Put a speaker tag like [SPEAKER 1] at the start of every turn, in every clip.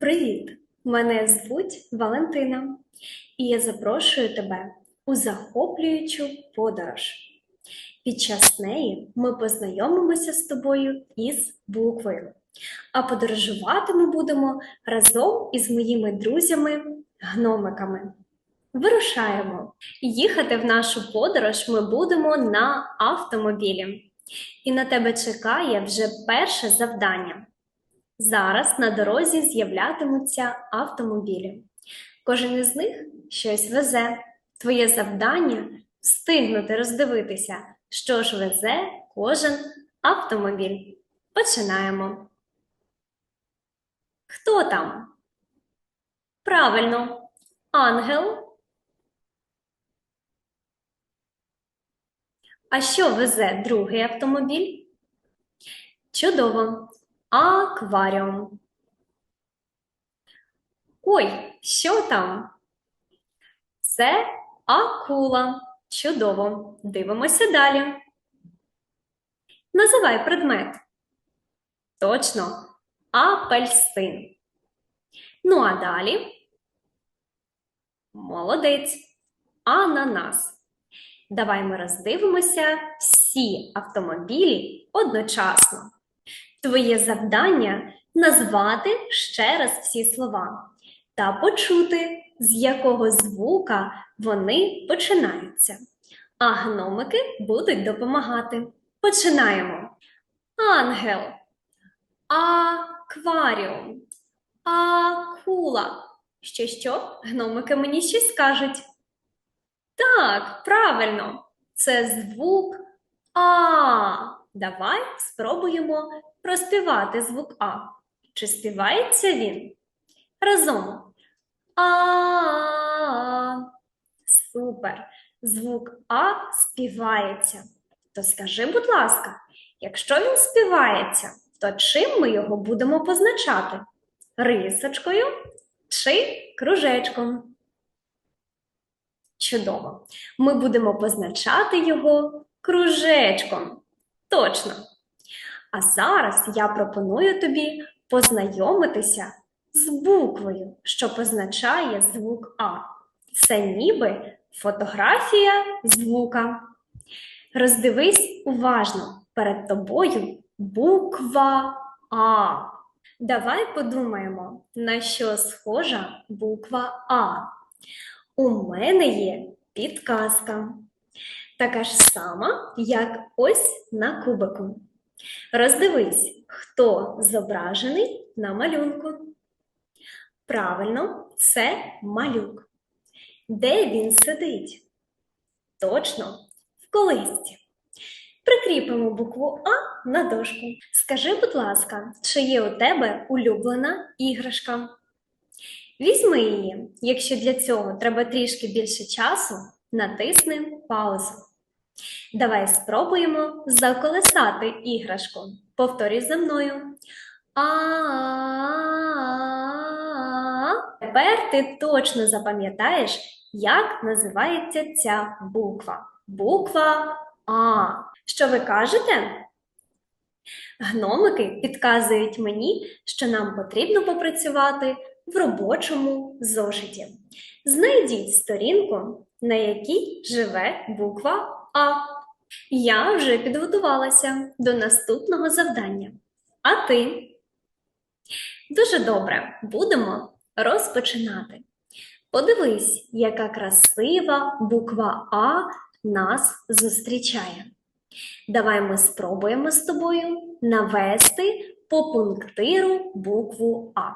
[SPEAKER 1] Привіт! Мене звуть Валентина, і я запрошую тебе у захоплюючу подорож. Під час неї ми познайомимося з тобою із буквою, а подорожувати ми будемо разом із моїми друзями-гномиками. Вирушаємо! Їхати в нашу подорож ми будемо на автомобілі. І на тебе чекає вже перше завдання. Зараз на дорозі з'являтимуться автомобілі. Кожен із них щось везе. Твоє завдання встигнути роздивитися, що ж везе кожен автомобіль. Починаємо. Хто там? Правильно, ангел. А що везе другий автомобіль? Чудово! Акваріум. Ой, що там? Це акула. Чудово. Дивимося далі. Називай предмет. Точно, апельсин. Ну а далі. Молодець. Ананас. Давай ми роздивимося всі автомобілі одночасно. Твоє завдання назвати ще раз всі слова та почути, з якого звука вони починаються. А гномики будуть допомагати. Починаємо. Ангел, акваріум, акула. Що що? Гномики мені щось скажуть. Так, правильно, це звук А. Давай спробуємо проспівати звук А. Чи співається він? Разом. А. Супер. Звук А співається. То скажи, будь ласка, якщо він співається, то чим ми його будемо позначати? Рисочкою чи кружечком? Чудово. Ми будемо позначати його кружечком. Точно. А зараз я пропоную тобі познайомитися з буквою, що позначає звук А. Це ніби фотографія звука. Роздивись уважно перед тобою буква А. Давай подумаємо, на що схожа буква А. У мене є підказка. Така ж сама, як ось на кубику. Роздивись, хто зображений на малюнку. Правильно, це малюк. Де він сидить? Точно, в колисці. Прикріпимо букву А на дошку. Скажи, будь ласка, чи є у тебе улюблена іграшка? Візьми її. Якщо для цього треба трішки більше часу, натисни паузу. Давай спробуємо заколесати іграшку. Повторюй за мною. А. Тепер ти точно запам'ятаєш, як називається ця буква. Буква А. Що ви кажете? Гномики підказують мені, що нам потрібно попрацювати в робочому зошиті. Знайдіть сторінку, на якій живе буква А. Я вже підготувалася до наступного завдання. А ти? Дуже добре, будемо розпочинати. Подивись, яка красива буква А нас зустрічає. Давай ми спробуємо з тобою навести по пунктиру букву А.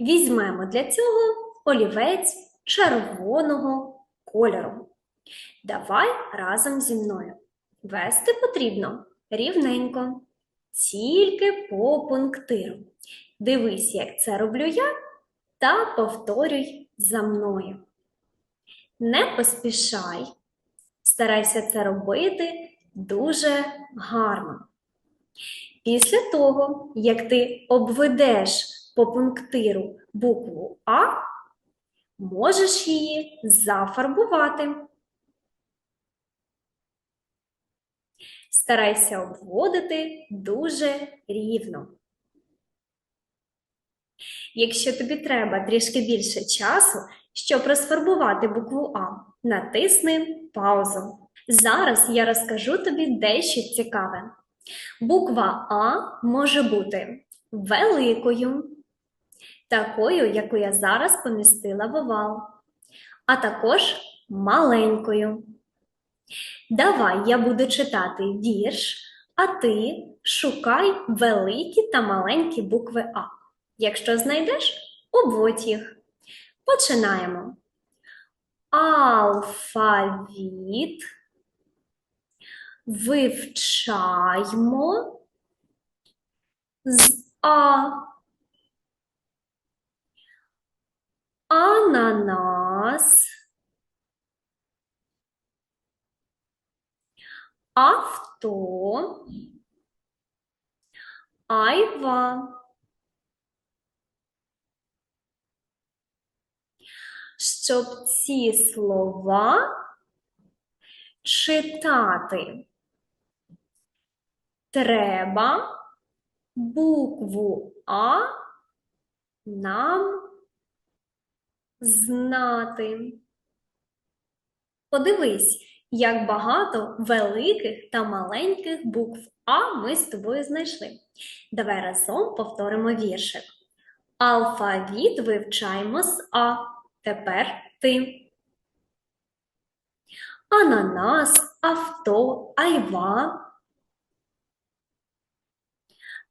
[SPEAKER 1] Візьмемо для цього олівець червоного кольору. Давай разом зі мною. Вести потрібно рівненько, тільки по пунктиру. Дивись, як це роблю я, та повторюй за мною. Не поспішай, старайся це робити дуже гарно. Після того, як ти обведеш по пунктиру букву А, можеш її зафарбувати. Старайся обводити дуже рівно. Якщо тобі треба трішки більше часу, щоб розфарбувати букву А, натисни паузу. Зараз я розкажу тобі дещо цікаве. Буква А може бути великою, такою, яку я зараз помістила в овал, а також маленькою. Давай я буду читати вірш, а ти шукай великі та маленькі букви А. Якщо знайдеш, обводь їх. Починаємо. Алфавіт вивчаймо з А. Ананас. Авто. Айва. Щоб ці слова читати, треба букву А нам знати. Подивись, як багато великих та маленьких букв А ми з тобою знайшли. Давай разом повторимо віршик. Алфавіт вивчаємо з А. Тепер ти. Ананас, авто, айва.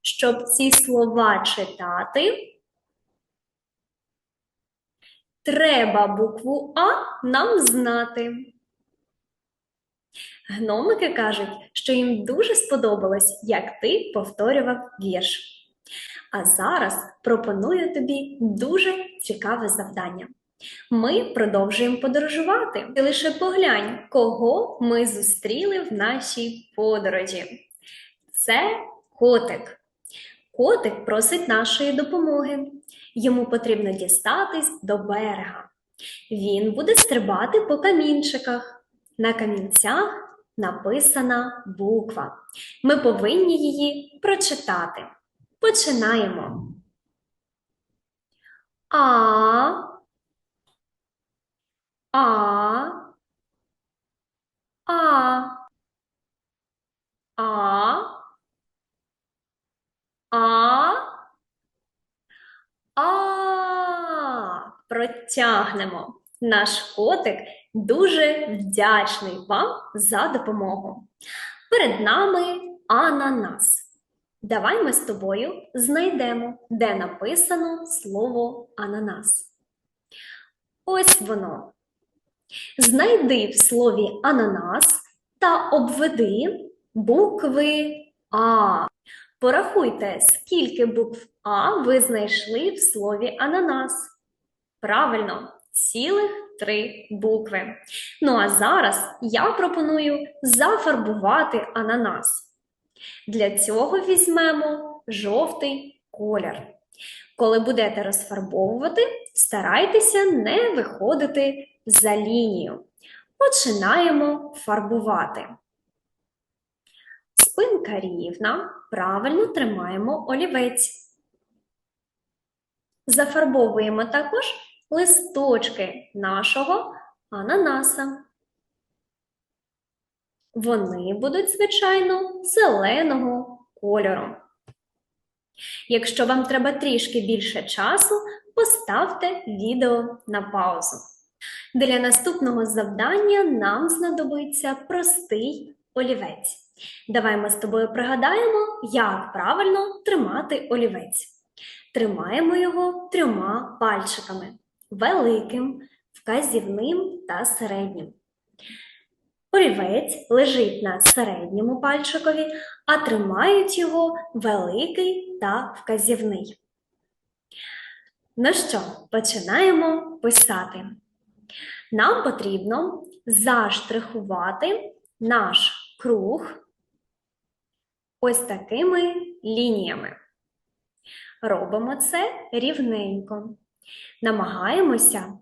[SPEAKER 1] Щоб ці слова читати, треба букву А нам знати. Гномики кажуть, що їм дуже сподобалось, як ти повторював вірш. А зараз пропоную тобі дуже цікаве завдання. Ми продовжуємо подорожувати. Ти лише поглянь, кого ми зустріли в нашій подорожі. Це котик. Котик просить нашої допомоги. Йому потрібно дістатись до берега. Він буде стрибати по камінчиках. На камінцях написана буква. Ми повинні її прочитати. Починаємо. А. А. А. А. А. А. Протягнемо. Наш котик дуже вдячний вам за допомогу. Перед нами ананас. Давай ми з тобою знайдемо, де написано слово ананас. Ось воно. Знайди в слові ананас та обведи букви А. Порахуйте, скільки букв А ви знайшли в слові ананас. Правильно, цілих три букви. Ну а зараз я пропоную зафарбувати ананас. Для цього візьмемо жовтий колір. Коли будете розфарбовувати, старайтеся не виходити за лінію. Починаємо фарбувати. Спинка рівна, правильно тримаємо олівець. Зафарбовуємо також листочки нашого ананаса. Вони будуть, звичайно, зеленого кольору. Якщо вам треба трішки більше часу, поставте відео на паузу. Для наступного завдання нам знадобиться простий олівець. Давай ми з тобою пригадаємо, як правильно тримати олівець. Тримаємо його трьома пальчиками великим, вказівним та середнім. Олівець лежить на середньому пальчикові, а тримають його великий та вказівний. Ну що, починаємо писати. Нам потрібно заштрихувати наш круг ось такими лініями. Робимо це рівненько. Намагаємося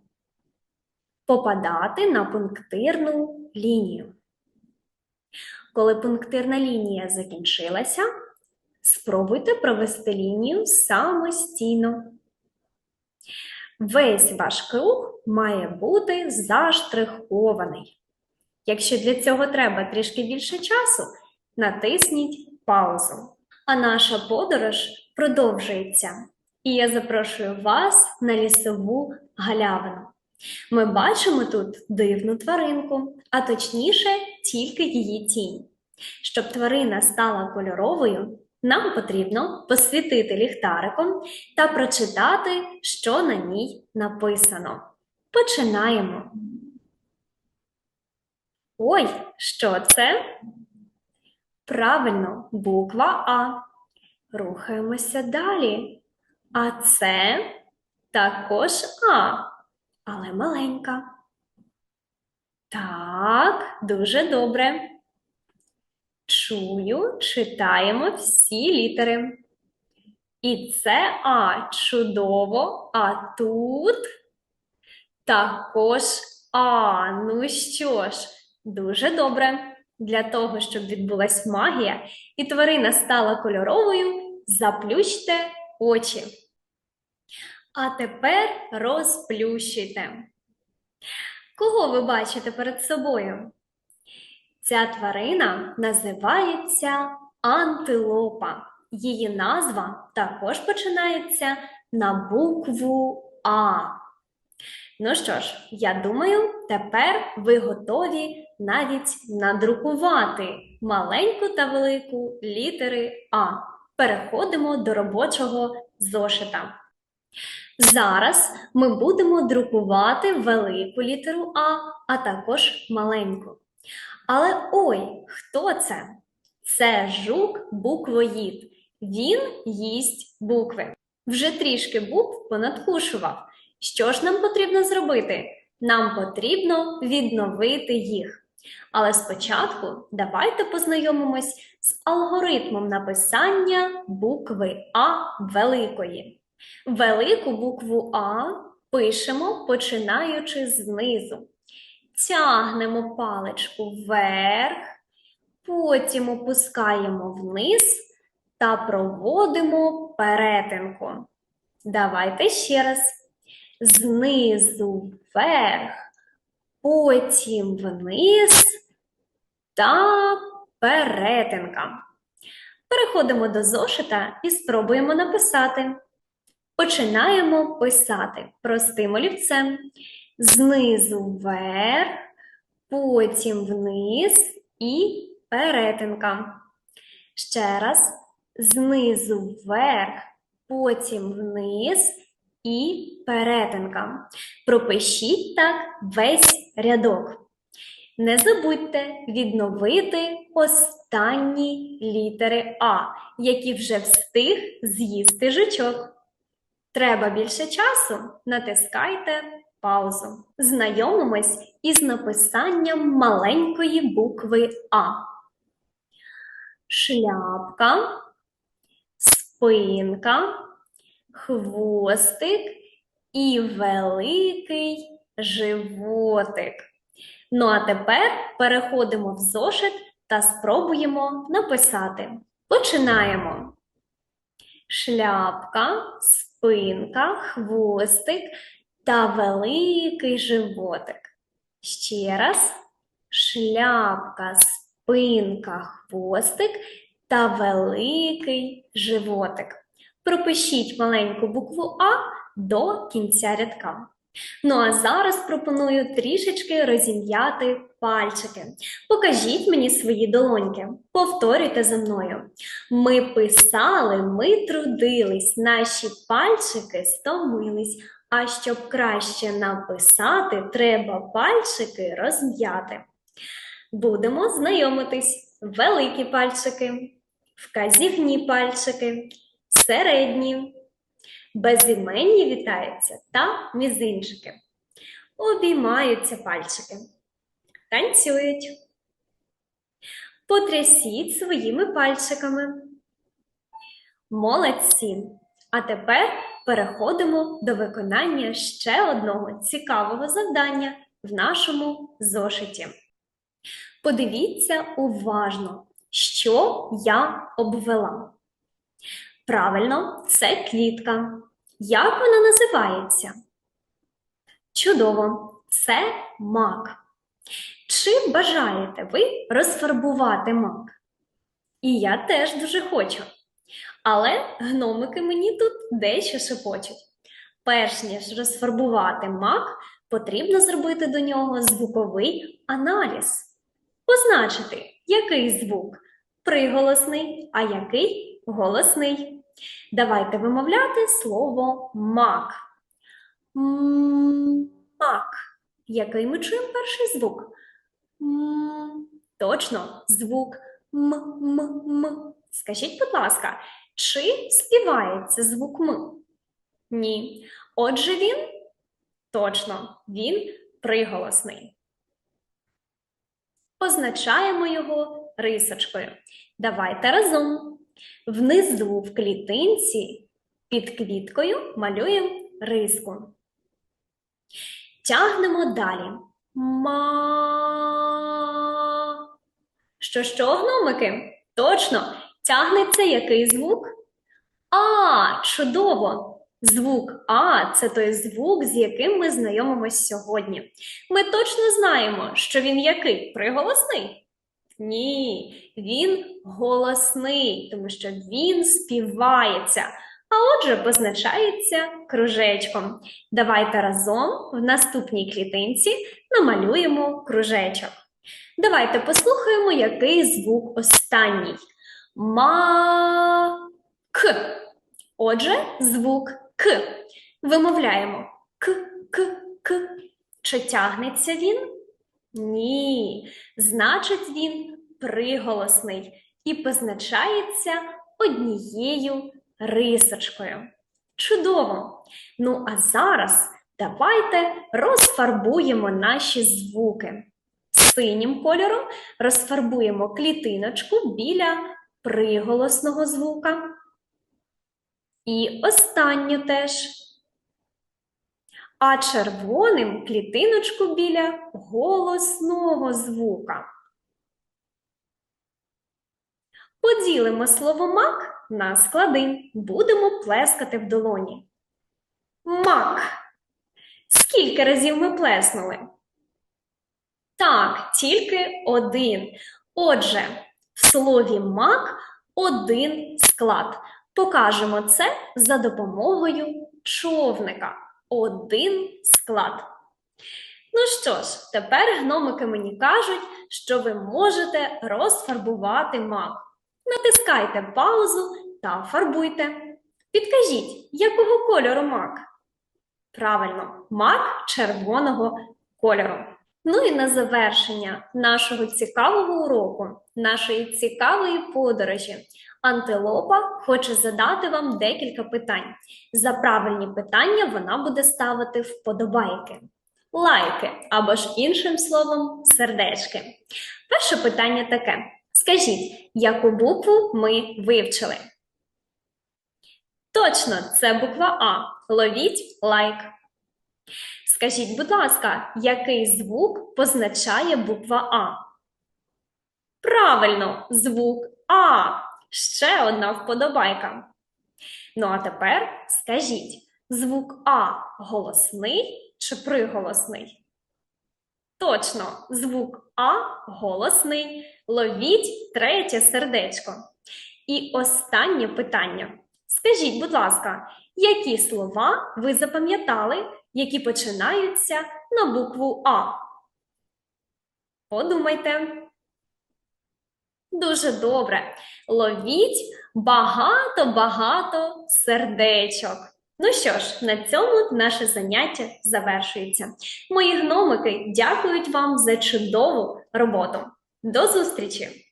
[SPEAKER 1] попадати на пунктирну лінію. Коли пунктирна лінія закінчилася, спробуйте провести лінію самостійно. Весь ваш круг має бути заштрихований. Якщо для цього треба трішки більше часу, натисніть паузу. А наша подорож продовжується. І я запрошую вас на лісову галявину. Ми бачимо тут дивну тваринку, а точніше, тільки її тінь. Щоб тварина стала кольоровою, нам потрібно посвітити ліхтариком та прочитати, що на ній написано. Починаємо. Ой, що це? Правильно, буква А. Рухаємося далі. А це також А, але маленька. Так, дуже добре. Чую, читаємо всі літери. І це А чудово, а тут також А. Ну що ж, дуже добре. Для того, щоб відбулась магія і тварина стала кольоровою, заплющте очі. А тепер розплющуйте. Кого ви бачите перед собою? Ця тварина називається антилопа. Її назва також починається на букву А. Ну що ж, я думаю, тепер ви готові навіть надрукувати маленьку та велику літери А. Переходимо до робочого зошита. Зараз ми будемо друкувати велику літеру А, а також маленьку. Але ой, хто це? Це жук-буквоїд. Він їсть букви. Вже трішки букв понадкушував. Що ж нам потрібно зробити? Нам потрібно відновити їх. Але спочатку давайте познайомимось з алгоритмом написання букви А великої. Велику букву А пишемо починаючи знизу. Тягнемо паличку вверх, потім опускаємо вниз та проводимо перетинку. Давайте ще раз. Знизу вверх, потім вниз та перетинка. Переходимо до зошита і спробуємо написати. Починаємо писати простим олівцем. Знизу вверх, потім вниз і перетинка. Ще раз. Знизу вверх, потім вниз і перетинка. Пропишіть так весь рядок. Не забудьте відновити останні літери А, які вже встиг з'їсти жучок. Треба більше часу? Натискайте паузу. Знайомимось із написанням маленької букви А. Шляпка, спинка, хвостик і великий животик. Ну а тепер переходимо в зошит та спробуємо написати. Починаємо. Шляпка, спинка, хвостик та великий животик. Ще раз. Шляпка, спинка, хвостик та великий животик. Пропишіть маленьку букву А до кінця рядка. Ну а зараз пропоную трішечки розім'яти пальчики. Покажіть мені свої долоньки. Повторюйте за мною. Ми писали, ми трудились, наші пальчики стомились. А щоб краще написати, треба пальчики розм'яти. Будемо знайомитись. Великі пальчики, вказівні пальчики, середні, безіменні вітаються та мізинчики. Обіймаються пальчики, танцюють. Потрясіть своїми пальчиками. Молодці! А тепер переходимо до виконання ще одного цікавого завдання в нашому зошиті. Подивіться уважно, що я обвела. Правильно, це клітка. Як вона називається? Чудово! Це мак. Чи бажаєте ви розфарбувати мак? І я теж дуже хочу. Але гномики мені тут дещо шепочуть. Перш ніж розфарбувати мак, потрібно зробити до нього звуковий аналіз. Позначити, який звук приголосний, а який голосний. Давайте вимовляти слово мак. Мак. Який ми чуємо перший звук? М, Точно, звук м-м-м. Скажіть, будь ласка, чи співається звук м? Ні. Отже, він точно, він приголосний. Позначаємо його рисочкою. Давайте разом. Внизу в клітинці під квіткою малюємо риску. Тягнемо далі. Ма. Що що, гномики? Точно, тягнеться який звук? А, чудово! Звук А це той звук, з яким ми знайомимось сьогодні. Ми точно знаємо, що він який? Приголосний? Ні, він голосний, тому що він співається, а отже позначається кружечком. Давайте разом в наступній клітинці намалюємо кружечок. Давайте послухаємо, який звук останній. Ма. К. Отже, звук К. Вимовляємо К, К, К. Чи тягнеться він? Ні. Значить, він приголосний і позначається однією рисочкою. Чудово! Ну, а зараз давайте розфарбуємо наші звуки. Синім кольором розфарбуємо клітиночку біля приголосного звука. І останню теж. А червоним клітиночку біля голосного звука. Поділимо слово мак на склади. Будемо плескати в долоні. Мак. Скільки разів ми плеснули? Так, тільки один. Отже, в слові мак один склад. Покажемо це за допомогою човника. Один склад. Ну що ж, тепер гномики мені кажуть, що ви можете розфарбувати мак. Натискайте паузу та фарбуйте. Підкажіть, якого кольору мак? Правильно, мак червоного кольору. Ну і на завершення нашого цікавого уроку, нашої цікавої подорожі. Антилопа хоче задати вам декілька питань. За правильні питання вона буде ставити вподобайки, лайки або ж іншим словом сердечки. Перше питання таке: скажіть, яку букву ми вивчили? Точно, це буква А. Ловіть лайк. Скажіть, будь ласка, який звук позначає буква А? Правильно, звук А. Ще одна вподобайка. Ну, а тепер скажіть, звук А голосний чи приголосний? Точно, звук А голосний. Ловіть третє сердечко. І останнє питання. Скажіть, будь ласка, які слова ви запам'ятали, які починаються на букву А? Подумайте. Дуже добре. Ловіть багато-багато сердечок. Ну що ж, на цьому наше заняття завершується. Мої гномики дякують вам за чудову роботу. До зустрічі!